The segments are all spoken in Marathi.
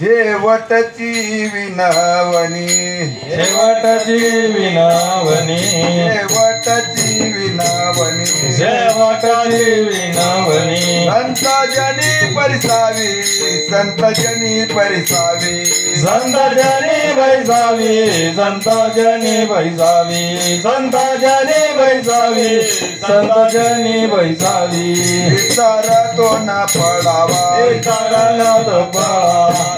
शेवटची विनवणी. शेवटची विनवणी. शेवटची विनवणी. शेवटची विनवणी. संत जनी परिसावी संत जनी परिसावी. संत जनी बैसावी संत जनी बैसावी संत जनी बैसावी संत जनी बैसावी विचार तो न पडावा विचारण तो पडावा विचार न तो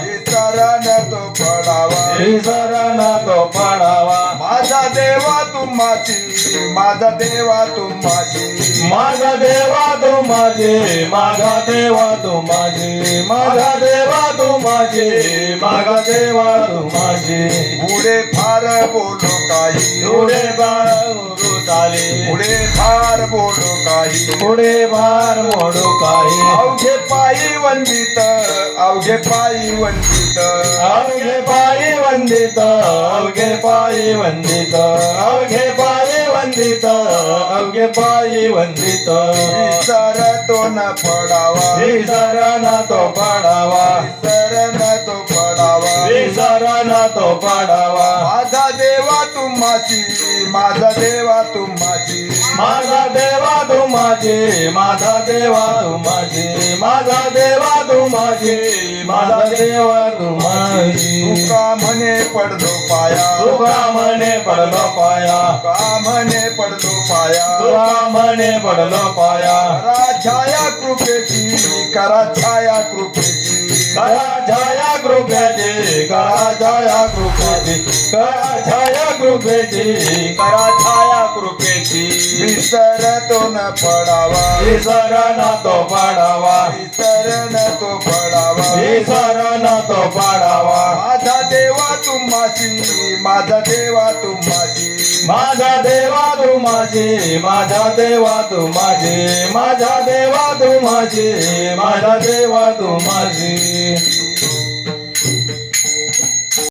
पडावा विचारण तो पडावा माझा देवा तुम्हाची माझा देवा तुम्हाची माझा देवा तू माझे माझा देवा तू माझे माझा देवा तू माझे माझा देवा तू माझे पुढे फार बोलू काही. पुढे बाळ चाले पुढे फार बोलू काही. पुढे भार मोडू काही. अवघे पायी वंदित अवघे पायी वंदित. अवघे पायी वंदित अवघे पायी वंदित अवघे पायी वंदित अवघे पायी वंदित. विसर तो न पडावा. विसरण तो पडावा. विसर न तो पडावा. विसरण तो पडावा. माझा देवा तुम्हाची माझा देवा तुम्हाची. माझा देवा माझे माझा देवा तू माझे माझा देवा तू माझे माझा देवा तू माझी तुका म्हणे पडलो पाया. तुका म्हणे पडलो पाया. तुका म्हणे पडलो पाया. तुका म्हणे पडलो पाया. करा छाया कृपेची करा छाया कृपेची. करा छाया कृपेची करा छाया कृपेची करा छाया कृपेची. करा छाया कृपेची. विसर तो न पडावा विसरण तो पाडावा विसर न तो पडावा विसरण तो पाडावा माझा देवा तुम्हाची माझा देवा तुम्हाची माझा देवा तू माझे माझा देवा तू माझे माझा देवा तू माझे माझा देवा तू माझे